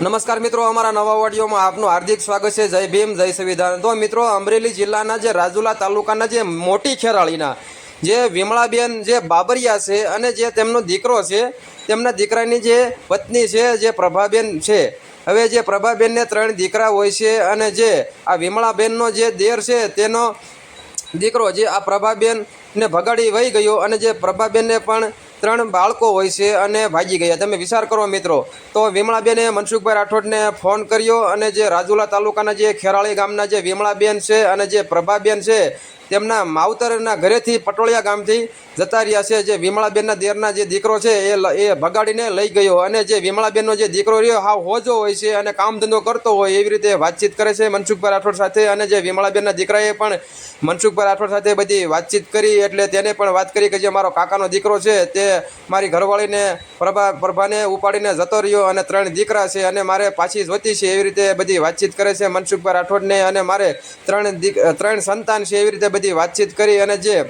નમસ્કાર મિત્રો, અમારા નવા ઓડિયોમાં આપનું હાર્દિક સ્વાગત છે. જય ભીમ, જય સંવિધાન. તો મિત્રો, અમરેલી જિલ્લાના જે રાજુલા તાલુકાના જે મોટી ખેરાળીના, જે વિમળાબેન જે બાબરિયા છે અને જે તેમનો દીકરો છે, તેમના દીકરાની જે પત્ની છે, જે પ્રભાબેન છે. હવે જે પ્રભાબેનને ત્રણ દીકરા હોય છે અને જે આ વિમળાબેનનો જે દેર છે, તેનો દીકરો જે આ પ્રભાબેન ને ભગાડી વહી ગયો અને જે પ્રભાબેનને પણ ત્રણ બાળકો હોય છે અને ભાગી ગયા. તમે વિચાર કરો મિત્રો. તો વિમળાબેને મનસુખભાઈ રાઠોડને ફોન કર્યો અને જે રાજુલા તાલુકાના જે ખેરાળી ગામના જે વિમળાબેન છે અને જે પ્રભાબેન છે તેમના માવતરના ઘરેથી પટોળિયા ગામથી જતા રહ્યા છે. જે વિમળાબેનના દેરના જે દીકરો છે, એ એ ભગાડીને લઈ ગયો અને જે વિમળાબેનનો જે દીકરો રહ્યો, હાવ હોજો હોય છે અને કામ ધંધો કરતો હોય એવી રીતે વાતચીત કરે છે મનસુખભાઈ રાઠોડ સાથે અને જે વિમળાબેનના દીકરાએ પણ મનસુખભાઈ રાઠોડ સાથે બધી વાતચીત કરી એટલે તેને પણ વાત કરી કે જે મારો કાકાનો દીકરો છે, તે મારી ઘરવાળીને પ્રભા, પ્રભાને ઉપાડીને જતો રહ્યો અને ત્રણ દીકરા છે અને મારે પાછી જોતી છે એવી રીતે બધી વાતચીત કરે છે મનસુખભાઈ રાઠોડને અને મારે ત્રણ ત્રણ સંતાન છે એવી રીતે બધી વાતચીત કરી અને જે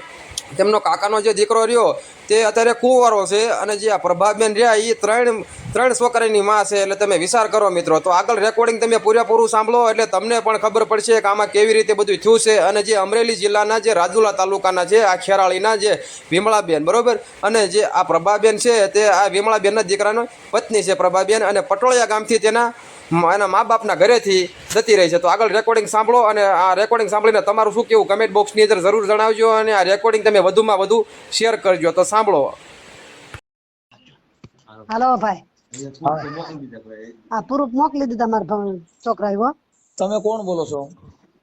તેમનો કાકાનો જે દીકરો રહ્યો, તે અત્યારે કુંવારો છે અને જે આ પ્રભાબેન રહ્યા એ ત્રણ ત્રણ છોકરાની માં છે એટલે તમે વિચાર કરો મિત્રો. તો આગળ રેકોર્ડિંગ તમે પૂરેપૂરું સાંભળો એટલે તમને પણ ખબર પડશે કે આમાં કેવી રીતે બધું થયું છે અને જે અમરેલી જિલ્લાના જે રાજુલા તાલુકાના છે આ ખેરાળીના જે વિમળાબેન, બરોબર? અને જે આ પ્રભાબેન છે તે આ વિમળાબેનના દીકરાનો પત્ની છે પ્રભાબેન અને પટોળિયા ગામથી તેના એના મા બાપના ઘરેથી જતી રહી છે. તો આગળ રેકોર્ડિંગ સાંભળો અને આ રેકોર્ડિંગ સાંભળીને તમારું શું કેવું કમેન્ટ બોક્સની અંદર જરૂર જણાવજો અને આ રેકોર્ડિંગ તમે વધુમાં વધુ શેર કરજો. તો સાંભળો. હાલો ભાઈ. આ પ્રૂફ મોકલી દીધા મારા છોકરા એવો તમે કોણ બોલો છો?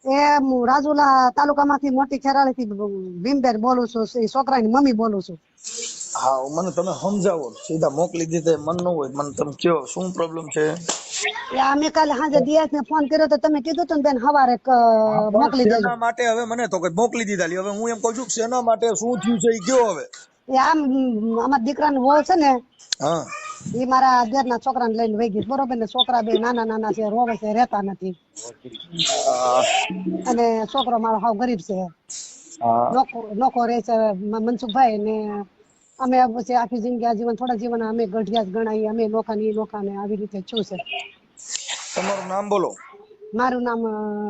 એ હું રાજુલા તાલુકામાંથી મોટી ખેરાળી થી ભીમબેન બોલું છું. એ છોકરાની મમ્મી બોલું છું. હા મને તમે સમજાવો. સીધા મોકલી દીધે. મન ન હોય મને તમે કયો. શું પ્રોબ્લેમ છે? અમે કાલે સાંજે દિયાસ ને ફોન કર્યો તો તમે કીધું તું બેન હવારે મોકલી દેજો. શેના માટે હવે મને તો કઈ મોકલી દીધા હવે હું એમ કહું છું કે શેના માટે શું થયું છે એ કયો હવે? એ આમ અમારા દીકરાનો વહુ છે ને હા. એ મારા દેરના છોકરાને લઈને વહી ગઈ બરોબર ને? છોકરા બે નાના નાના છે રોવે છે રહેતા નથી. અને છોકરો મારો હાવ ગરીબ છે. નોખો રહે છે મનસુખભાઈ ને અમે પછી આખી જિંદગી આ જીવન થોડા જીવન અમે ગઢિયા જ ગણાય અમે નોખા ને નોખા ને આવી રીતે છું છે. તમારું નામ બોલો. મારું નામ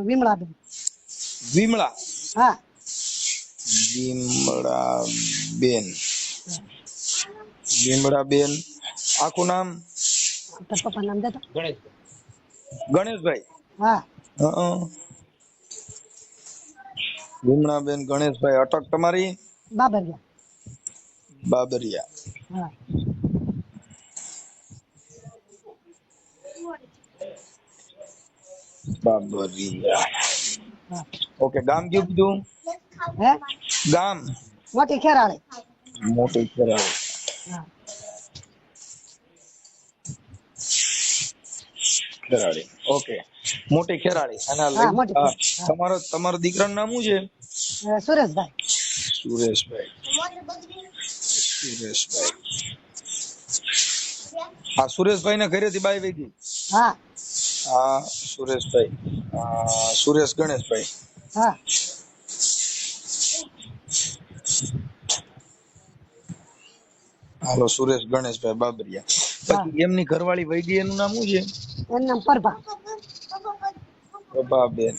વિમળાબેન. વિમળા. હા. વિમળા બેન વિમળા બેન આખું નામ? પપ્પા નામ દેતો ગણેશભાઈ. હા હં. વિમળાબેન ગણેશભાઈ અટક તમારી? બાબરિયા. બાબરિયા. હા. બાબરિયા ઓકે ગામ કયું કીધું? હે? ગામ. મોટી ખેરાળી. મોટી ખેરાળી. ઓકે. મોટી અને આ. તમારો તમારો દીકરાનું નામ શું છે? સુરેશભાઈ. સુરેશભાઈ. સુરેશભાઈ. હા સુરેશભાઈ ના ઘરેથી બાઈ વઈ હા. હા સુરેશભાઈ. સુરેશ ગણેશભાઈ. હા. હાલો સુરેશ ગણેશભાઈ બાબરિયા. પછી એમની ઘરવાળી વઈ એનું નામ શું છે? એનું નામ પરભા. પ્રભાબેન.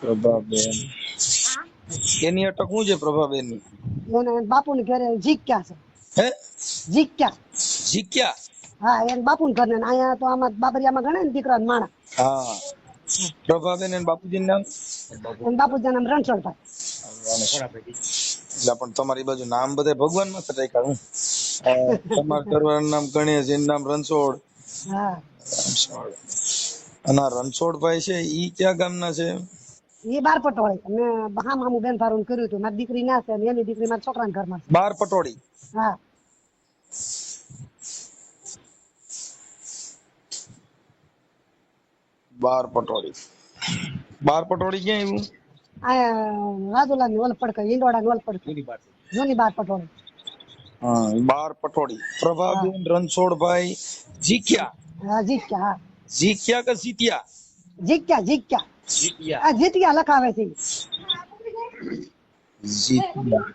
પ્રભાબેન. એની અટક શું છે પ્રભાબેનની બાપુ ને ઘરે જીક્યા છે. હે? જીક્યા. જીક્યા? હા એને બાપુને ઘર ને અહીંયા તો આમાં બાબરિયામાં ગણે ને દીકરા ને માણા. હા. પ્રભાબેન અને બાપુજી નામ? બાપુજી નામ રણછોડભાઈ. એટલે પણ તમારી બાજુ નામ બધા ભગવાનમાં હું. અ, તમારા ઘરવાળાનું નામ એનું નામ રણછોડ. હા. અને રણછોડભાઈ છે ઈ ક્યાં ગામના છે? એ બાર પટોળી. મેં હા હામું બેન ફારું કર્યું હતું. મારી દીકરી ના છે એની દીકરી મારા છોકરા ઘરમાં બાર પટોળી? હા. બાર પટોળી. બાર પટોળી ક્યાં આવ્યું આ રાજુલા ની ઓલપડ કઈ ઈંડોળા ની ઓલપડ જૂની બાર પટોળી. બાર પટોળી. પ્રભાબેન રણછોડભાઈ જીક્યા હા જીક્યા કે જીત્યા? જીત્યા જીત્યા. આ જીત્યા લખાવે છે. જીત્યા.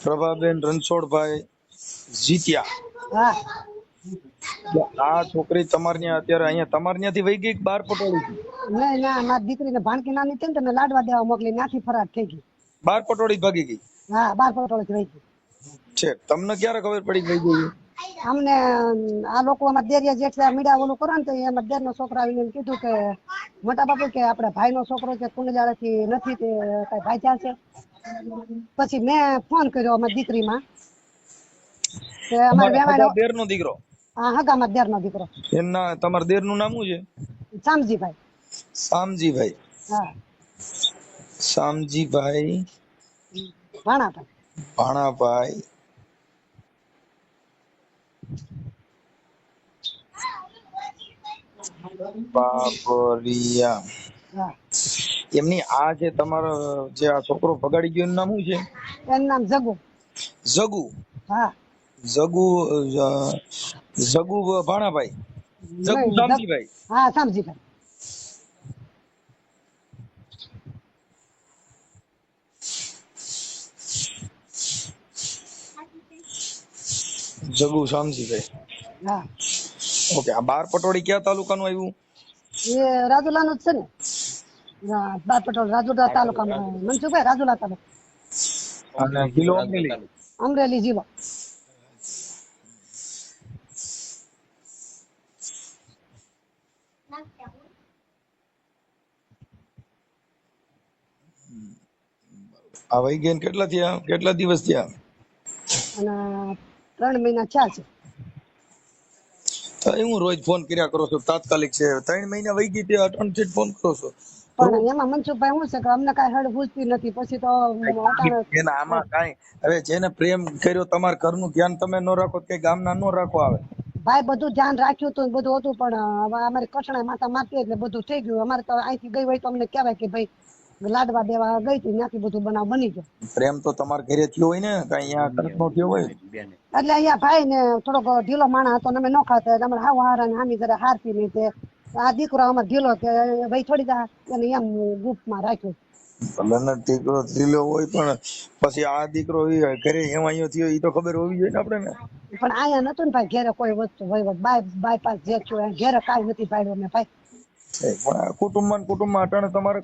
પ્રભાબેન રણછોડભાઈ જીત્યા. હા. આ છોકરી તમારે ત્યાં અત્યારે અહીંયા તમારે ત્યાંથી વહી ગઈ બાર પટોળી નહીં ના મારી દીકરીને ભાણકી નાની હતી ને તો લાડવા દેવા મોકલી નાથી ફરાર થઈ ગઈ. બાર પટોળી ભાગી ગઈ? હા બાર પટોળેથી વહી ગઈ. છે તમને ક્યારે ખબર પડી ગઈ ગઈ? અમને આ લોકો અમાર દેરિયા જેઠ મીડા ઓલું કરો ને તો એ દેર નો છોકરો આવીને કીધું કે મોટા બાપુ કે આપણે ભાઈ નો છોકરો કે કુંડજાળા થી નથી તે કઈ ભાઈ ચાલશે પછી મેં ફોન કર્યો અમારી દીકરીમાં. કે અમારે દેર નો દીકરો. હા હગા દેર નો દીકરો. એમના તમારા દેરનું નામ શું છે? શામજીભાઈ. શામજીભાઈ. હા. શામજીભાઈ. ભાણાભાઈ. ભાણાભાઈ. બાબરિયા. એમની આ જે તમારો જે આ છોકરો ભગાડી ગયો એનું નામ શું છે? એનું નામ જગુ. જગુ. હા. જગુ જગુ ભાણાભાઈ. જગુ શામજીભાઈ. હા શામજીભાઈ. જગુ શામજીભાઈ. હા. ઓકે આ બાર પટોળી કયા તાલુકાનું આવ્યું? એ રાજુલા નું જ છે ને. બાર પટોળ રાજુલા તાલુકામાં મનસુખભાઈ રાજુલા તાલુકા. અને જિલ્લો અમરેલી અમરેલી જિલ્લો. આ વહી ગયા ને કેટલા થયા? કેટલા દિવસ થયા? અને ત્રણ મહિના થયા છે. તો હું રોજ ફોન કર્યા કરો છો તાત્કાલિક છે. ત્રણ મહિના વહી ગઈ ત્યાં અટણ ફોન કરો છો. પણ એમાં મનસુખભાઈ શું છે કે અમને કાંઈ હળ પૂછતી નથી પછી તો એના આમાં કાંઈ. હવે જેને પ્રેમ કર્યો તમારા ઘરનું ધ્યાન તમે ન રાખો કે ગામના ન રાખો આવે. ભાઈ બધું ધ્યાન રાખ્યું હતું બધું હતું પણ હવે અમારે કઠણાઈ માતા મારતી એટલે બધું થઈ ગયું. અમારે તો અહીંથી ગઈ હોય તો અમને કહેવાય કે ભાઈ લાડવા દેવા ગઈ હતી ત્યાંથી બધું બનાવ બની ગયો. પ્રેમ તો તમારા ઘરે થયો હોય ને કઈ અહીંયા કનક નો થયો હોય? એટલે અહીંયા ભાઈ ને થોડોક ઢીલો માણસ હતો અમે ન ખાતા એટલે અમારે હાવ હારા ને હામી જરા હારતી નહીં તે. આ દીકરો અમારે ઢીલો કે ભાઈ થોડી દા એને એમ ગુપમાં રાખ્યો. ભલે દીકરો ઢીલો હોય પણ પછી આ દીકરો ઘરે એમ અહીંયા થયો એ તો ખબર હોવી જોઈએ ને આપણે ને પણ અહીંયા નતું ને ભાઈ ઘેરે કોઈ વસ્તુ હોય બાય બાયપાસ જે થયું ઘેરે કાંઈ નથી પાડ્યું મેં ભાઈ. ને કુટુંબમાં અટાણે તમારે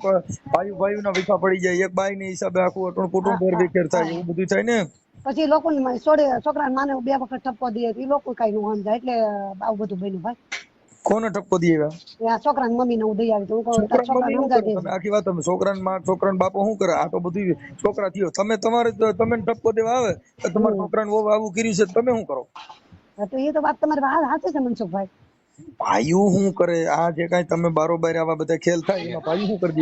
ભાઈ ભાઈ ના વિખા પડી જાય. એક બાઈ ની હિસાબે આખું અટણ કુટુંબ ઘેર વિખેર થાય એવું બધું થાય ને? પછી લોકો છોડે છોકરા માને બે વખત ઠપકો દે એ લોકો કઈ નું સમજાય. એટલે આવું બધું બન્યું ભાઈ. કોને ઠપકો દે એવા? એ મમ્મી ને દઈ આવી તમે? આખી વાત તમે. છોકરાને માં છોકરાને બાપો શું કરે? આ તો બધું છોકરા થયો. તમે તમારે તમે ઠપકો દેવા આવે તો તમારા છોકરાને ને આવું કર્યું છે તમે શું કરો? તો એ તો વાત તમારી વાત સાચી છે મનસુખભાઈ. ભાઈઓ શું કરે? આ જે કાઈ તમે બારોબાર આવા બધા ખેલ થાય એમાં ભાઈઓ શું કરી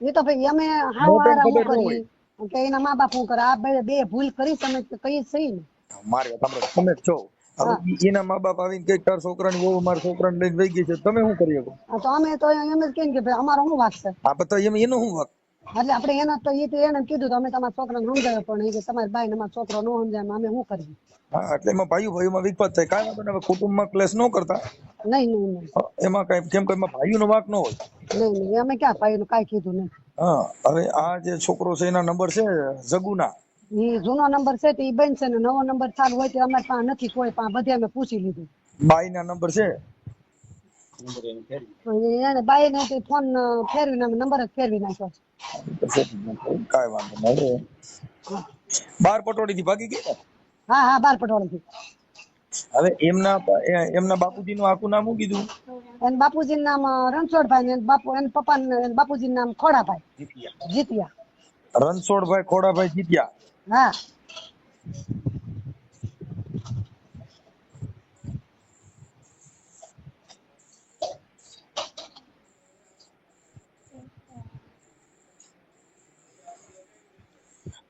દે એ તો ભાઈ અમે હાવ મોટાને હારા હું કરી કે એના મા બાપ હું કરે? આ બે બે ભૂલ કરી તમે કઈ સહી ને. મારે તમે તમે છો. એના મા બાપ આવીને કંઈક તાર છોકરાની વહુ મારા છોકરાને લઈને વહી ગઈ છે. તમે શું કરી શકો? તો અમે તો એમ જ કે ભાઈ અમારો શું વાક છે? આ બધા એમ એનો શું વાંક એટલે આપણે એના તો એ તો એને કીધું તો અમે તમારા છોકરાને સમજાવ્યો પણ એ કે તમારી બાઈ ને અમારો છોકરો ન સમજાય અમે શું કરીએ? હા એટલે એમાં ભાઈઓ ભાઈઓમાં વિખવાદ થાય. કાંઈ વાંધો હવે કુટુંબમાં ક્લેશ ન કરતા. નહીં નહીં નહીં. એમાં કઈ કેમ કે એમાં ભાઈઓનો વાંક ન હોય. નહીં નહીં અમે ક્યાં ભાઈ નું કાંઈ કીધું નહીં. હા હવે આ જે છોકરો છે એના નંબર છે જગુના. એ જૂનો નંબર છે તો એ બંધ છે ને નવો નંબર ચાલુ હોય તો અમારે પાસે નથી કોઈ પાસે બધે અમે પૂછી લીધું. બાઈના નંબર છે? તો એને બાઈ ને ફોન નંબર જ ફેરવી નાખ્યો છે. વાંધો નહીં બાર પટોળી થી ભાગી ગઈ ને હા હા બાર પટોળથી. હવે એમના એમના બાપુજી નું આખું નામ શું કીધું? એને બાપુજી નામ રણછોડભાઈ ને બાપુ એન પપ્પા ને બાપુજી નામ ખોડાભાઈ. જીતિયા. રણછોડભાઈ ખોડાભાઈ જીત્યા? હા.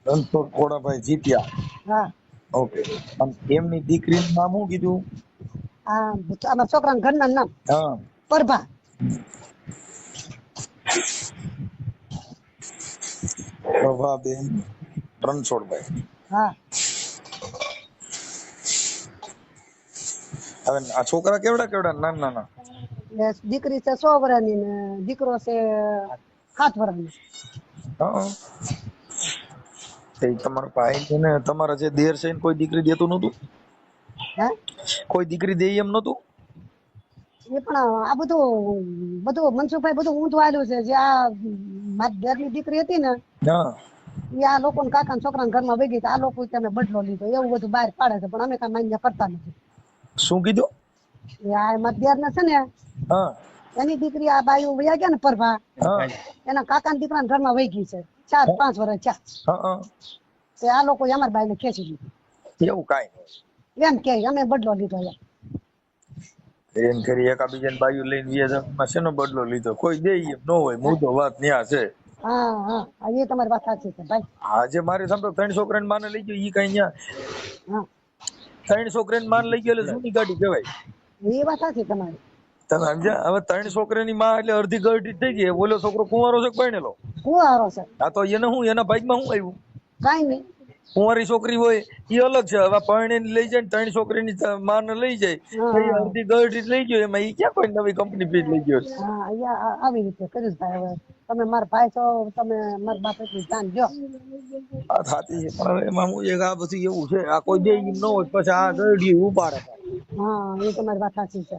રણછોડ ખોડાભાઈ જીત્યા. હા. ઓકે. એમની દીકરીનું નામ શું કીધું? આ અમારા છોકરાના ઘરના નામ હા. પરભા. પ્રભાબેન રણછોડભાઈ. હા. હવે આ છોકરા કેવડા કેવડા? નાના નાના. દીકરી છે સો વર્ષની ને દીકરો છે સાત વર્ષની. હા. તે તમારો ભાઈ છે ને તમારા જે દેર છે કોઈ દીકરી દેતું નતું કોઈ દીકરી દે એમ નતું એ પણ આ બધું બધું મનસુખભાઈ બધું ઊંધું આવેલું છે જે આ મારી દેરની દીકરી હતી ને એ આ લોકો કાકા છોકરા ઘરમાં માં ગઈ તો આ લોકો તમે બદલો લીધો એવું બધું બહાર પાડે છે પણ અમે કઈ માન્ય કરતા નથી. શું કીધું? આ મારી દેર છે ને એની દીકરી આ બાયું વયા ગયા ને પરભા એના કાકા દીકરા ઘરમાં વહી ગઈ છે. ચાર પાંચ વર્ષ ચાર હા હા. તે આ લોકો અમાર બાઈ ને ખેંચી લીધી એવું કાંઈ એમ કે અમે બદલો લીધો એમ નહીં એમ કરી ને બાયું લઈને વ્યા જવામાં શેનો બદલો લીધો? કોઈ દે એમ ન હોય મુદ્દો વાત ન્યા છે. હા હા. હા, એ તમારી વાત સાચી છે ભાઈ. આજે મારે સમજો ત્રણ છોકરા ને માને લઈ ગયો ઈ કઈ ન્યા. હા. ત્રણ છોકરાને માન લઈ ગયો એટલે જૂની ગાડી કહેવાય? એ વાત સાચી તમારી. તમે સમજ્યા? હવે ત્રણ છોકરાની માં એટલે અડધી ગરડી થઈ ગઈ. ઓલો છોકરો કુંવારો છે પરણેલો કુવારો છે. આ તો એને હું એના ભાગમાં શું આવ્યું? કઈ નહીં. કુંવારી છોકરી હોય એ અલગ છે. હવે પરણે લઈ જાય ત્રણ છોકરીની માને લઈ જાય. અડધી ગરડી લઈ ગયો. એમાં એ ક્યાં કોઈ નવી કંપની પીજ લઈ ગયો છે? આવી રીતે કર્યું ભાઈ હવે. તમે મારા ભાઈ છો તમે મારા બાપ એટલું ધ્યાન જો આ થાતી છે. પણ એમાં હું એક આ બધું એવું છે. આ કોઈ દે એમ ન હોય પછી આ ગરડી ઉપાડે હા એ તમારી વાત સાચી છે.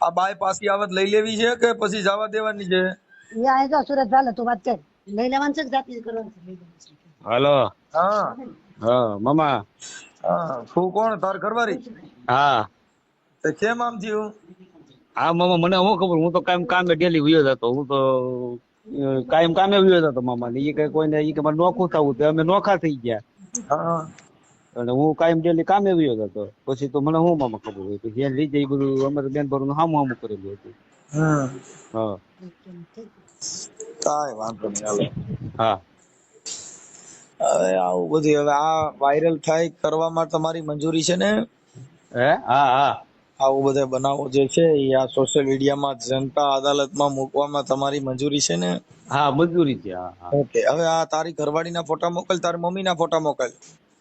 આ બાય પાછી આવત લઈ લેવી છે કે પછી જવા દેવાની છે? એ આ સુરત ચાલે તું વાત કર. લઈ લેવાનું છે કે જાતે કરવાનું છે. હલો. હા. હા મામા. હા તું કોણ? તાર ઘરવાળી? હા. તે કેમ આમ થયું? હા મામા મને હું ખબર હું તો કાયમ કામે ડેલી વયો જતો. હું તો કાયમ કામે વયો જતો મામા. ને એ કઈ કોઈને ઈ કે મારે નોખું થવું તો અમે નોખા થઈ ગયા. હા. અને હું કાયમ ડેલી કામે આવ્યો હતો. પછી તો મને હું મામા ખબર હોય પછી એને લઈ જાય એ બધું અમારે બેન ભરું હામું હામું કરેલું હતું. હમ હા. કાંઈ વાંધો નહીં હાલો. હા. હવે આવું બધું હવે આ વાયરલ થાય કરવામાં તમારી મંજૂરી છે ને? હે? હા હા. આવું બધા બનાવો જે છે એ આ સોશિયલ મીડિયામાં જનતા અદાલતમાં મૂકવામાં તમારી મંજૂરી છે ને? હા મંજૂરી છે હા હા. ઓકે હવે આ તારી ઘરવાળીના ફોટા મોકલ તારી મમ્મીના ફોટા મોકલ.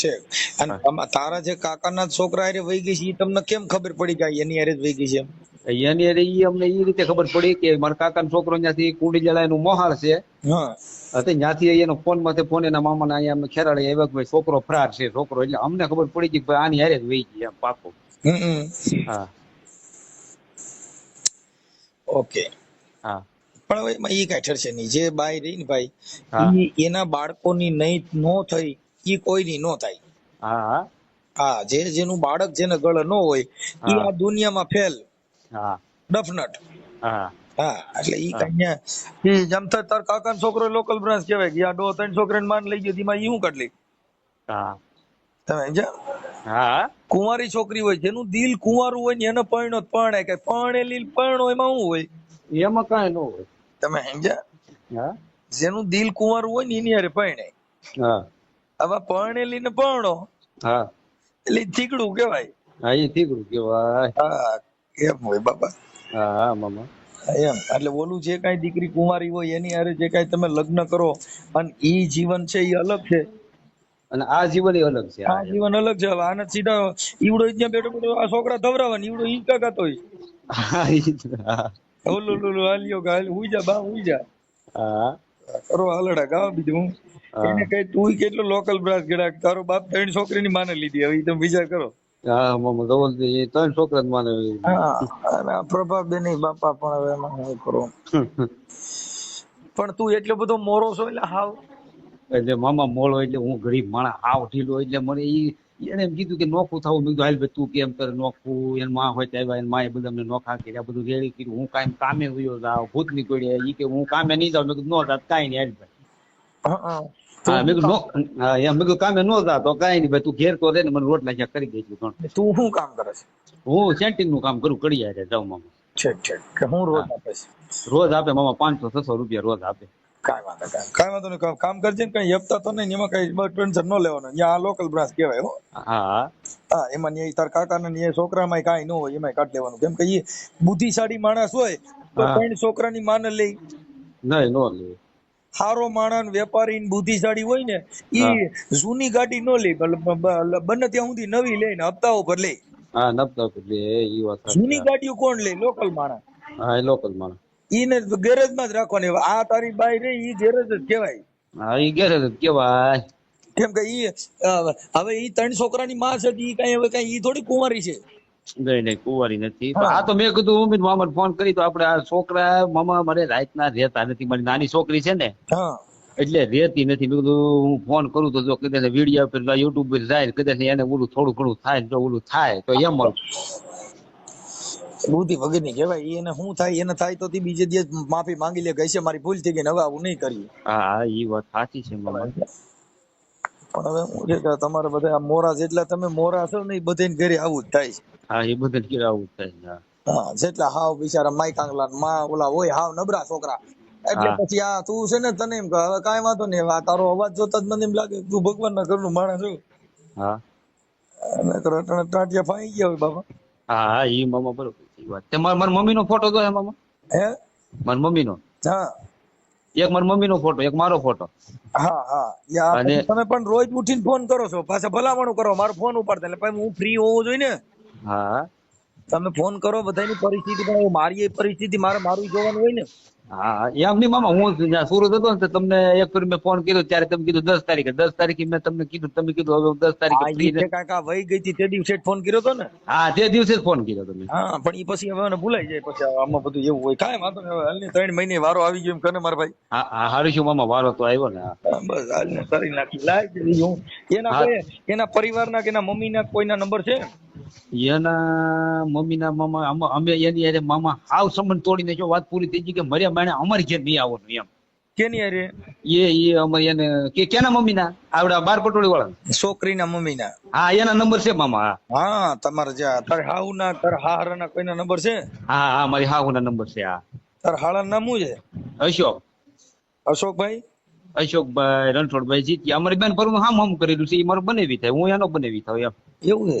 ઠીક અને તારા જે કાકાના છોકરા હારે વહી ગઈ છે એ તમને કેમ ખબર પડી કે એની હારે જ વહી ગઈ છે? એની હારે એ અમને એ રીતે ખબર પડી કે મારા કાકાનો છોકરો ત્યાંથી કુંડી જલા એનું મોહાળ છે. હા. ત્યાંથી એનો ફોનમાંથી ફોન એના મામાના અહીંયા અમે ખેરાડે આવ્યા ભાઈ છોકરો ફરાર છે છોકરો એટલે અમને ખબર પડી ગઈ કે ભાઈ આની હારે જ વહી ગઈ એમ પાકો. હા. ઓકે. હા. પણ હવે ઈ કાંઈ ઠરશે નહીં જે બાય રહી ને ભાઈ એના બાળકોની નહીં નો થઈ ઈ કોઈની નો થાય. હા હા. જે જેનું બાળક જેને ગળે નો હોય ઈ આ દુનિયામાં ફેલ. હા. ડફનટ. હા. હા એટલે ઈ કઈ ઈ જેમ તાર કાકાનો છોકરો લોકલ બ્રાન્ચ કહેવાય કે આ ત્રણ છોકરાને માન લઈ ગયો તેમાં ઈ હું કાઢલી હા. તમે સમજ્યા? હા કુંવારી છોકરી હોય જેનું દિલ કુંવારું હોય ને એને પરણો પરણે કે પરણેલી પરણો એમાં શું હોય? એમાં કાંઈ ન હોય. તમે સમજ્યા? હા. જેનું દિલ કુંવારું હોય ને એની હારે પરણે હા. હવે પરણેલી ને પરણો. હા. એટલે થીગડું કહેવાય. હા એ ઠીકરું કેવાય હા એમ હોય બાબા? હા હા મામા. એમ. એટલે ઓલું જે કાંઈ દીકરી કુંવારી હોય એની હારે જે કાંઈ તમે લગ્ન કરો અને ઈ જીવન છે એ અલગ છે. અને આ જીવન ય અલગ છે આ જીવન અલગ છે. હવે આને સીધા ઈવડો ત્યાં બેઠો બેઠો આ છોકરા ધવરાવા ઈવડો ઈ કાકાતો હોય. ઓલું ઓલું હાલ્યો હાલ હુઈ જા બા હુઈ જા. હા. કરો હાલડા ગાવા બીજું? એને કઈ તું કેટલો લોકલ બ્રાસ ગેડા? તારો બાપ ત્રણ છોકરીની માને લીધી. હવે તમે વિચાર કરો. હા મામા ધવલ એ ત્રણ છોકરા જ માને હા અને આ પ્રભાબેન બાપા પણ હવે એમાં હું કરો. પણ તું એટલો બધો મોરો છો એટલે હાવ. એટલે મામા મોળો એટલે હું ગરીબ માણસ આવ ઢીલો એટલે મને ઈ એને એમ કીધું કે નોખું થવું. મેં કીધું હાલ ભાઈ તું કેમ કરે નોખું? એને માં હોય ત્યાં એને માએ બધા અમને નોખા કર્યા. બધું રેડી કર્યું. હું કાંઈ કામે ગયો જાવ ભૂત નીકળ્યા. એ કે હું કામે નહીં જાઉં. મેં કીધું નો જાત કાંઈ નહીં હાલ ભાઈ. મેં કીધું હા એમ. મેં કીધું કામે નો જાતો કાંઈ નહીં ભાઈ. તું ઘેર તો રે ને મને રોટલા જ્યાં કરી દેજો પણ તું શું કામ કરે છે? હું સેન્ટિંગનું કામ કરું યારે જાઉં મામા ઠીક. ઠીક હું રોજ આપે રોજ આપે મામા પાંચસો છસો રૂપિયા રોજ આપે. કાંઈ વાંધો કાંઈ કાંઈ વાંધો નહીં કામ- કરજે ને કઈ હેપતા તો નહીં એમાં કઈ ટેન્શન ન લેવાનું. અહીંયા આ લોકલ બ્રાન્ચ કહેવાય હો. હા. હા એમાં ન્યાય તાર કાકા ને છોકરામાં કાંઈ ન હોય એમાં કાઢી લેવાનું. કેમ કે એ બુદ્ધિશાળી માણસ હોય તો. ત્રણ છોકરાની માને લઈ. નહીં નો લે. સારો માણસ વેપારી ને બુદ્ધિશાળી હોય ને એ જૂની ગાડી નો લે બલ- બને ત્યાં સુધી નવી લે ને હપ્તા ઉપર લે. હા નબતા લે એ વાત જૂની ગાડીઓ કોણ લે? લોકલ માણસ. હા લોકલ માણસ. ઈને ગેરેજમાં જ રાખવાની. આ તારી બાઈ રે ઈ ગેરેજ જ કહેવાય. હા ઈ ગેરેજ જ કેવાય કેમ કે ઈ હવે ઈ ત્રણ છોકરાની માં છે ઈ કઈ હવે કઈ ઈ થોડી કુંવારી છે? નહીં નહીં કુંવારી નથી. આ તો મેં કીધું ઉમેદ મામાને ફોન કરી તો આપણે આ છોકરા મામા મારે રાતના રહેતા નથી. મારી નાની છોકરી છે ને હા. એટલે રહેતી નથી. મેં કીધું હું ફોન કરું તો જો કદાચ વીડિયો પર યુટ્યુબ પર જાય કદાચ એને ઓલું થોડું ઘણું થાય જો ઓલું થાય તો એમ બુદ્ધિ વગરની કહેવાય એને શું થાય એને થાય તો બીજે દિવસ માફી માંગી લે કે મારી ભૂલ થઈ ગઈ હવે આવું નહીં કરીએ. હા એ વાત સાચી છે પણ હવે હું છે કે તમારે બધા આ મોરા જેટલા તમે મોરા છો ને એ બધાને ઘરે આવું જ થાય છે. હા એ બધા ઘરે આવું જ થાય છે. હા. જેટલા હાવ બિચારા માઈ કાંગલા માં ઓલા હોય હાવ નબરા છોકરા. એટલે પછી આ તું છે ને તને એમ કે હવે કાંઈ વાંધો નહીં આ તારો અવાજ જોતા જ મને એમ લાગે તું ભગવાન ના ઘરનું માણસ છું હા. નકર ટાંટિયા ફાઈ ગયા હોય બાબા હા હા ઈ મામા બરોબર છે વાત. તે માર માર મમ્મી નો ફોટો તો હે મામા. હે? માર મમ્મી નો હા. એક મારી મમ્મી નો ફોટો એક મારો ફોટો. હા હા. અને- તમે પણ રોજ ઉઠીને ફોન કરો છો પાછા ભલામણું કરો મારો ફોન ઉપાડતા એટલે પછી હું ફ્રી હોવો જોઈએ ને. હા. તમે ફોન કરો બધાની પરિસ્થિતિ પણ મારી પરિસ્થિતિ મારે મારું જોવાનું હોય ને. હા એમ નહીં મામા હું જ્યાં સુરત હતો ને તમને એક ફેર મેં ફોન કર્યો ત્યારે તમે કીધું દસ તારીખે દસ તારીખે મેં તમને કીધું તમે કીધું હવે દસ તારીખે કાકા વહી ગઈ હતી તે દિવસે જ ફોન કર્યો હતો ને? હા તે દિવસે જ ફોન કર્યો તમે. હા પણ ઈ પછી હવે ભૂલાઈ જાય પછી આમાં બધું એવું હોય. કાંઈ વાંધો નહીં હાલની ત્રણ મહિને વારો આવી ગયો એમ કરે મારા ભાઈ. હા હા હારું છું મામા વારો તો આવ્યો ને બસ હાલને કરી નાખી. દીધી હું. એના એના પરિવારના કે એના મમ્મીના કોઈના નંબર છે? એના મમ્મીના મામા અમે એની અરે મામા હાવ સંબંધ તોડી નાખ્યો વાત પૂરી થઈ ગઈ કે મર્યા માણે અમારી ઘેર નહીં આવવાનું એમ. કેની અરે એ એ અમે એને કે કેના મમ્મીના? આવડા બાર પટોળી વાળા છોકરીના મમ્મીના. હા એના નંબર છે મામા હા. હા તમારે જ્યાં તારે તાર તારે હાહરાના કોઈના નંબર છે? હા હા મારી હાહુના નંબર છે હા. તાર હાળા નામ શું છે? અશોક. અશોકભાઈ? અશોકભાઈ રણછોડભાઈ જીત્યા અમારી બેન પરનું હામ હામ કરેલું છે એ મારું બનેવી થાય હું એનો બનેવી થાય એમ. એવું છે?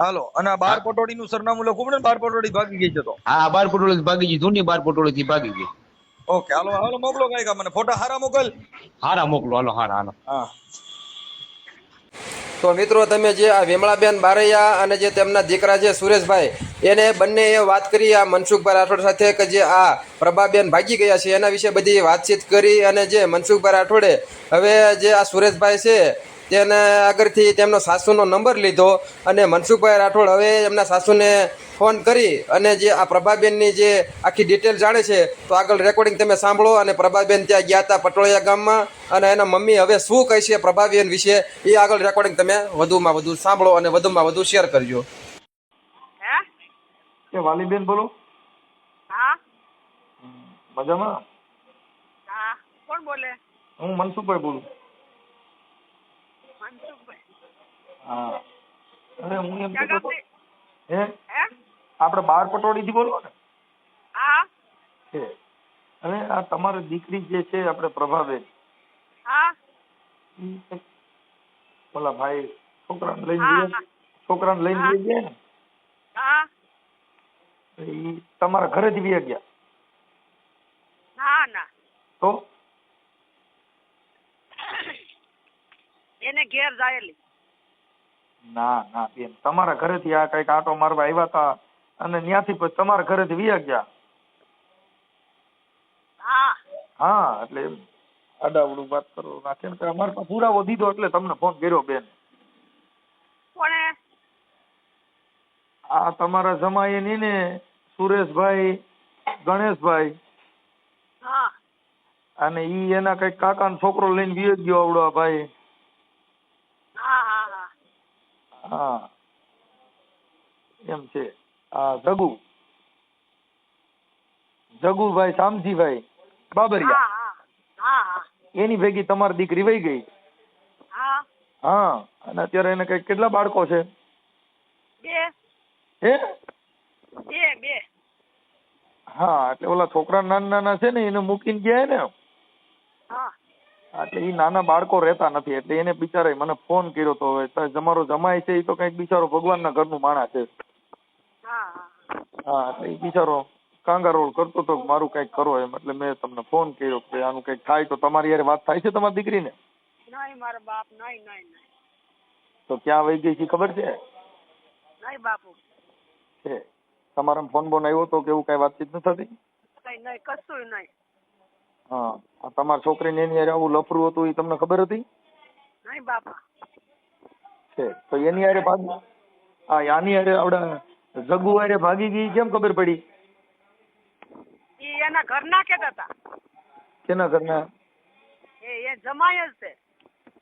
હાલો અને બાર પટોળી નું સરનામું લખવું પડે બાર પટોળી ભાગી ગઈ છે તો. હા બાર પટોળી ભાગી ગઈ જૂની બાર પટોળી થી ભાગી ગઈ. ઓકે હાલો હાલો મોકલો કાંઈક મને ફોટા હારા મોકલ. હારા મોકલો હાલો હારા હાલો. હા. તો મિત્રો તમે જે આ વેમળાબેન બારૈયા અને જે તેમના દીકરા છે સુરેશભાઈ એને બંને એ વાત કરી આ મનસુખભાઈ રાઠોડ સાથે કે જે આ પ્રભાબેન ભાગી ગયા છે એના વિશે બધી વાતચીત કરી અને જે મનસુખભાઈ રાઠોડે હવે જે આ સુરેશભાઈ છે તેને આગળથી તેમનો સાસુનો નંબર લીધો અને મનસુખભાઈ રાઠોડ હવે એમના સાસુને ફોન કરી અને જે આ પ્રભાબેનની જે આખી ડિટેલ જાણે છે તો આગળ રેકોર્ડિંગ તમે સાંભળો અને પ્રભાબેન ત્યાં ગયા હતા પટોળિયા ગામમાં અને એના મમ્મી હવે શું કહે છે પ્રભાબેન વિશે એ આગળ રેકોર્ડિંગ તમે વધુમાં વધુ સાંભળો અને વધુમાં વધુ શેર કરજો. એ કે વાલીબેન બોલો. હા. મજામાં? હા. કોણ બોલે? હું મનસુખભાઈ બોલું. હા. અરે હું એમ કહેતો હે? આપણે બાર પટોળીથી બોલો ને. હા. છે અને આ તમારી દીકરી જે છે આપણે પ્રભાબેન. હા. ઓલા ભાઈ છોકરાને લઈને છોકરાને લઈને હા. ગયા ને. હા. તમારા ઘરેથી વ્યા ગયા. ના ના. તો? એને ઘેર જાયેલી. ના ના બેન તમારા ઘરેથી આ કંઈક આટો મારવા આવ્યા હતા અને ત્યાંથી પછી તમારા ઘરેથી વિયા ગયા. હા. હા એટલે એમ આડાવડું વાત કરો ના કેમ કે અમારે પાસે પુરાવો દીધો એટલે તમને ફોન કર્યો બેન. કોણે? આ તમારા જમાઈ ની ને સુરેશભાઈ ગણેશભાઈ. હા. અને ઈ એના કંઈક કાકાનો છોકરો લઈને વિયો ગયો આવડો ભાઈ હા હા હા. એમ છે. આ જગુ. જગુભાઈ શામજીભાઈ બાબરિયા. એની ભેગી તમારી દીકરી વહી ગઈ. હા. હા. અને અત્યારે એને કઈ કેટલા બાળકો છે? બે. હે? બે બે. હા એટલે ઓલા છોકરા નાના નાના છે ને એને મૂકીને ગયા ને હા. એટલે ઈ નાના બાળકો રહેતા નથી એટલે એને બિચારે મને ફોન કર્યો તો હવે તમારો જમાય છે એ તો કંઈક બિચારો ભગવાનના ઘરનું માણસ છે. હા એટલે એ બિચારો કાંગારોળ કરતો તો મારું કંઈક કરો એમ એટલે મેં તમને ફોન કર્યો કે આનું કંઈક થાય તો તમારી યાર વાત થાય છે તમારી દીકરીને? નહીં મારા બાપ નહીં નહીં નહીં. તો ક્યાં વહી ગઈ છે ખબર છે? નહીં બાપુ. છે. તમારા ફોન બોન આવ્યો તો કે એવું કઈ વાતચીત ન થતી? કઈ નહીં કશું નહીં. હા. તમારી છોકરીને એની હારે આવું લફરું હતું એ તમને ખબર હતી? નહીં બાપા. છે. તો એની હારે ભાગી હા આની હારે આવડા જગુ હારે ભાગી ગઈ કેમ ખબર પડી? ઈ એના ઘરના કહેતા હતા. કેના ઘરના? એ એ જમાય જ છે.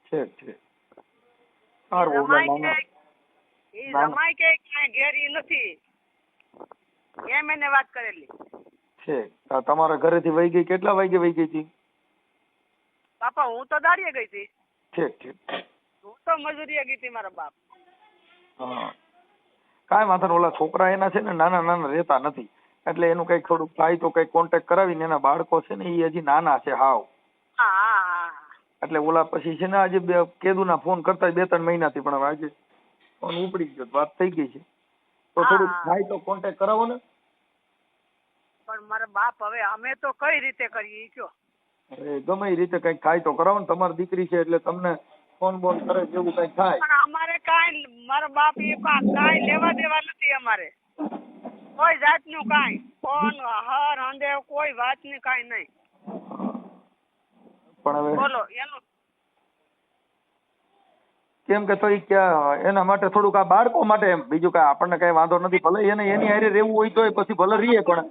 છે છે. સારું બોલો કે ઈ. જમાય કે કાંઈ ઘેર નથી. એમ એને વાત કરેલી. છે. તમારા ઘરેથી વહી ગઈ? કેટલા વાગે વહી ગઈ હતી? બાપા હું તો દાડીએ ગઈ હતી. ઠીક ઠીક. હું તો મજૂરીએ ગઈ હતી મારા બાપ. હા. કાંઈ વાંધો ઓલા છોકરા એના છે ને નાના નાના રહેતા નથી. એટલે એનું કંઈક થોડુંક થાય તો કઈ કોન્ટેક્ટ કરાવીને એના બાળકો છે ને એ હજી નાના છે હાવ. એટલે ઓલા પછી છે ને આજે બે કેદુના ફોન કરતા બે ત્રણ મહિનાથી પણ હવે આજે ફોન ઉપડી ગયો વાત થઈ ગઈ છે. તો થોડુંક થાય તો કોન્ટેક્ટ કરાવો ને. પણ મારા બાપ હવે અમે તો કઈ રીતે કરીએ કયો? અરે ગમે એ રીતે કંઈક થાય તો કરાવો ને તમારી દીકરી છે એટલે તમને ફોન બોન કરે જેવું કંઈક થાય. પણ અમારે કાંઈ મારા બાપ એ કા- કાંઈ લેવા દેવા નથી અમારે. કોઈ જાતનું કાંઈ ફોન હર હંદે કોઈ વાતની કાંઈ નહીં. પણ હવે બોલો એનું. કેમ કે તો એના માટે થોડુંક આ બાળકો માટે બીજું કાંઈ આપણને કઈ વાંધો નથી ભલે એને એની હારે રહેવું હોય તોય પછી ભલે રહીએ પણ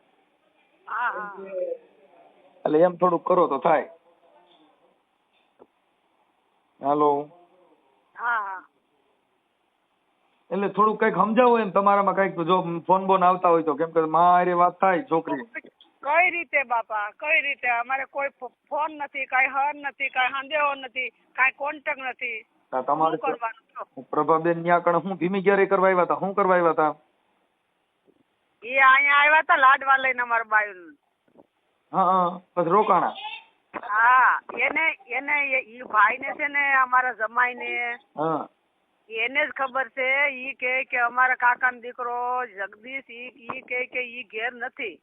એટલે એમ થોડુંક કરો તો થાય. હાલો. એટલે થોડુંક કંઈક સમજાવો એમ તમારામાં કંઈક જો ફોન બોન આવતા હોય તો કેમ કે મારી વાત થાય છોકરી. કઈ રીતે બાપા? કઈ રીતે? અમારે કોઈ ફોન નથી કઈ હર નથી કઈ સંદેહો નથી કઈ કોન્ટેક્ટ નથી. તમારે પ્રભાબેન ન્યા કણ હું ધીમી ક્યારે કરવા આવ્યા હતા? શું કરવા આવ્યા હતા? એ અહીંયા આવ્યા હતા લાડવા લઈને અમારા બાયું હા હા રોકાણા. હા એને એને એ- ભાઈ ને છે ને અમારા જમાઈને હા. એને જ ખબર છે ઈ કે કે અમારા કાકાનો દીકરો જગદીશ ઈ ઈ કે કે ઈ ઘેર નથી.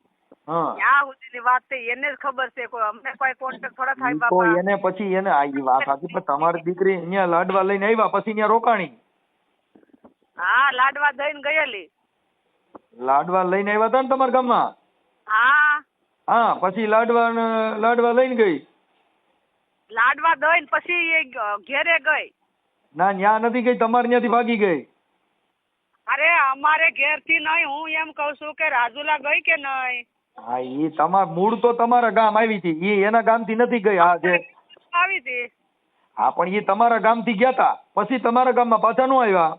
ત્યાં સુધીની વાત છે એને જ ખબર છે કોઈ અમને કોઈ કોન્ટેક્ટ થોડા થાય ઈ તો બાપા. એને પછી એને આ વાત હતી પણ તમારી દીકરી અહીંયા લાડવા લઈને આવ્યા પછી રોકાણી. હા લાડવા દઈને ગયેલી. લાડવા લઈને આવ્યા હતા ને તમારા ગામમાં? હા. હા પછી લાડવા લાડવા લઈને ગઈ? લાડવા દઈને પછી એ ઘેરે ગઈ. ના ન્યા નથી ગઈ તમારે ત્યાંથી ભાગી ગઈ. અરે અમારે ઘેરથી નહીં હું એમ કઉ છું કે રાજુલા ગઈ કે નહીં? હા એ તમાર મૂળ તો તમારા ગામ આવી હતી. એ એના ગામથી નથી ગઈ હા જે આવી હતી. હા પણ એ તમારા ગામથી ગયા હતા પછી તમારા ગામમાં પાછા નો આવ્યા?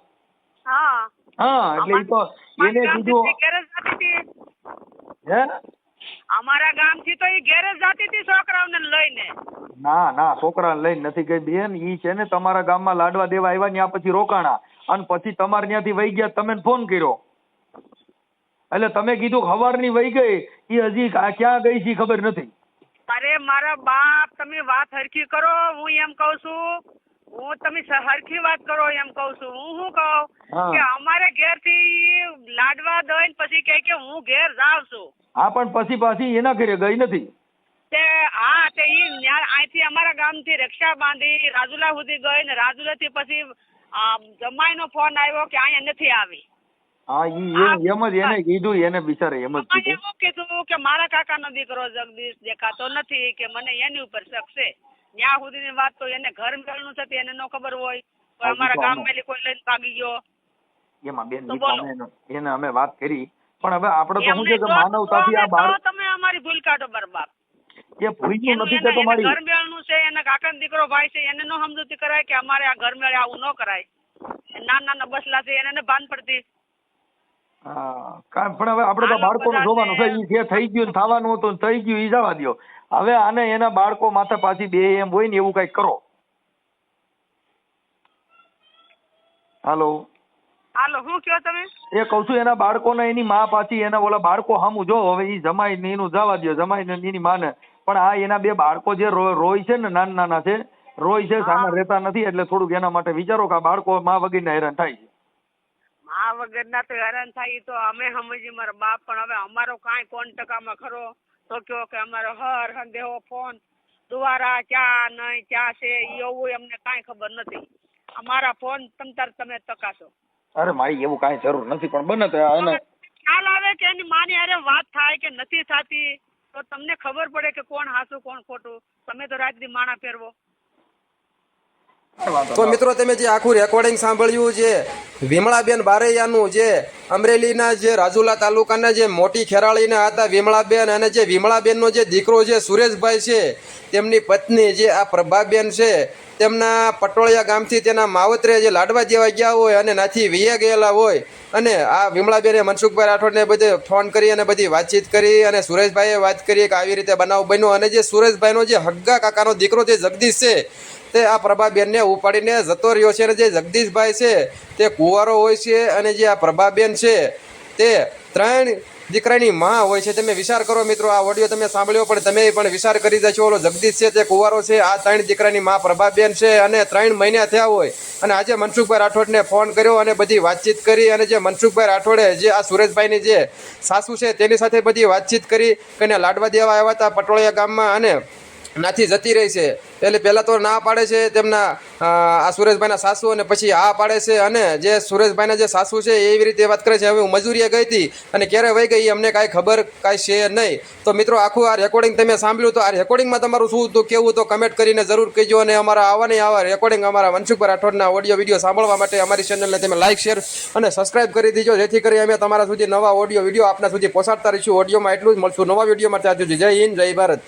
હા એટલે ઈ તો એને કીધું ગામથી જતી હતી. હે? અમારા ગામથી તો એ ઘેર જતી હતી છોકરાઓને લઈને. ના ના છોકરાને લઈને નથી ગઈ બેન ઈ છે ને તમારા ગામમાં લાડવા દેવા આવ્યા ત્યાં પછી રોકાણા. અને પછી તમારે ત્યાંથી વહી ગયા તમે ફોન કર્યો. એટલે તમે કીધું કે હવારની વહી ગઈ ઈ હજી ક્યાં ગઈ છે ખબર નથી. અરે મારા બાપ તમે વાત હરખી કરો હું એમ કઉ છું હું તમે સરખી વાત કરો એમ કઉ છું. હું શું કહું? કે અમારે ઘેરથી લાડવા દઈ પછી કહે કે હું ઘેર જાઉં છું. હા પણ પછી પાછી એના ઘરે ગઈ નથી. તે હા તે ઈ અહીંથી અમારા ગામથી રક્ષા બાંધી રાજુલા સુધી ગઈ ને રાજુલા થી પછી જમાઈ નો ફોન આવ્યો કે અહીંયા નથી આવી. હા ઈ એમ જ એને કીધું એને બિચારે એમ જ કીધું. કીધું કે મારા કાકાનો દીકરો જગદીશ દેખાતો નથી કે મને એની ઉપર શક છે. ત્યાં સુધીની વાત તો એને ઘર મેળનું છે એને ન ખબર હોય. અમારા ગામ મેલી કોઈ લઈને ભાગી ગયો. એમાં બેન એને અમે વાત કરી. પણ હવે આપણે તો શું છે કે માનવતાથી આ તો તમે અમારી ભૂલ કાઢો બરબાદ. એ ભૂલ્યું નથી કે તમારી ઘર મેળનું છે એના કાકાનો દીકરો ભાઈ છે એને નો સમજૂતી કરાય કે અમારે આ ઘર મેળે આવું ન કરાય. નાના નાના બસલા છે એને ભાન પડતી. હા પણ હવે આપણે તો બાળકો બાળકોનું જોવાનું છે એ જે થઈ ગયું થવાનું હતું થઈ ગયું એ જવા દ્યો. હવે આને એના બાળકો માથે પાછી બે એમ હોય ને એવું કંઈક કરો. હાલો. હાલો શું કયો તમે? એ કહું છું એના બાળકોને એની માં પાછી એના ઓલા બાળકો સામું જો હવે એ જમાઈ ને એનું જવા દ્યો જમાઈ ને એની માને. પણ આ એના બે બાળકો જે રોય છે ને નાના નાના છે રોય છે સામે રહેતા નથી એટલે થોડુંક એના માટે વિચારો કે આ બાળકો માં વગીને હેરાન થાય છે. આ વગરના તો હેરાન થાય તો અમે સમજી મારા બાપ પણ હવે અમારો કાંઈ કોણ ટકામાં ખરો? તો કયો કે અમારો હર સંદેહો ફોન દ્વારા ક્યાં નહીં ક્યાં છે? એવું અમને કાંઈ ખબર નથી. અમારા ફોન તમ તાર તમે તકાશો અરે મારી એવું કાંઈ જરૂર નથી પણ બને તો એને ખ્યાલ આવે કે એની માની અરે વાત થાય કે નથી થતી તો તમને ખબર પડે કે કોણ હાસુ કોણ ખોટું. તમે તો રાત દી માણા ફેરવો તો મિત્રો તમે જે આખું રેકોર્ડિંગ સાંભળ્યું છે વિમળાબેન બારૈયાનું જે અમરેલીના જે રાજુલા તાલુકાના જે મોટી ખેરાળીના હતા વિમળાબેન અને જે વિમળાબેનનો જે દીકરો છે સુરેશભાઈ છે, તેમની પત્ની જે આ પ્રભાબેન છે, તેમના પટોળિયા ગામથી તેના માવતરે જે લાડવા દેવા ગયા હોય અને નાથી વિયા ગયેલા હોય અને આ વિમળાબેને મનસુખભાઈ રાઠોડને બધે ફોન કરી અને બધી વાતચીત કરી અને સુરેશભાઈએ વાત કરી કે આવી રીતે બનાવ બન્યો અને જે સુરેશભાઈનો જે હગ્ગા કાકાનો દીકરો જે જગદીશ છે તે આ પ્રભાબેનને ઉપાડીને જતો રહ્યો છે અને જે જગદીશભાઈ છે, તે કુંવારો હોય છે અને જે આ પ્રભાબેન છે, તે ત્રણ દીકરાની માં હોય છે. તમે વિચાર કરો મિત્રો, આ ઓડિયો તમે સાંભળ્યો, પણ તમે પણ વિચાર કરી જશો, ઓલો જગદીશ છે, તે કુંવારો છે, આ ત્રણ દીકરાની માં પ્રભાબેન છે અને ત્રણ મહિના થયા હોય. અને આજે મનસુખભાઈ રાઠોડને ફોન કર્યો અને બધી વાતચીત કરી અને જે મનસુખભાઈ રાઠોડે જે આ સુરેશભાઈની જે સાસુ છે, તેની સાથે બધી વાતચીત કરી, કે લાડવા દેવા આવ્યા હતા પટોળિયા ગામમાં અને નાથી જતી રહી છે. એટલે પહેલાં તો ના પાડે છે તેમના આ સુરેશભાઈના સાસુ અને પછી આ પાડે છે અને જે સુરેશભાઈના જે સાસુ છે એવી રીતે વાત કરે છે, હવે હું મજૂરીએ ગઈ હતી અને ક્યારે વહી ગઈ અમને કાંઈ ખબર કાંઈ છે નહીં. તો મિત્રો આખું આ રેકોર્ડિંગ તમે સાંભળ્યું તો આ રેકોર્ડિંગમાં તમારું શું તો કેવું તો કમેન્ટ કરીને જરૂર કહેજો અને અમારા આવા નહીં આવા રેકોર્ડિંગ અમારા મનસુખભાઈ રાઠોડના ઓડિયો વીડિયો સાંભળવા માટે અમારી ચેનલને તમે લાઇક શેર અને સબસ્ક્રાઇબ કરી દીજો. જેથી કરી અમે તમારા સુધી નવા ઓડિયો વીડિયો આપના સુધી પહોંચાડતા રહીશું. ઓડિયોમાં એટલું જ મળશું. નવા વિડીયોમાં ત્યાં સુધી જય હિન્દ, જય ભારત.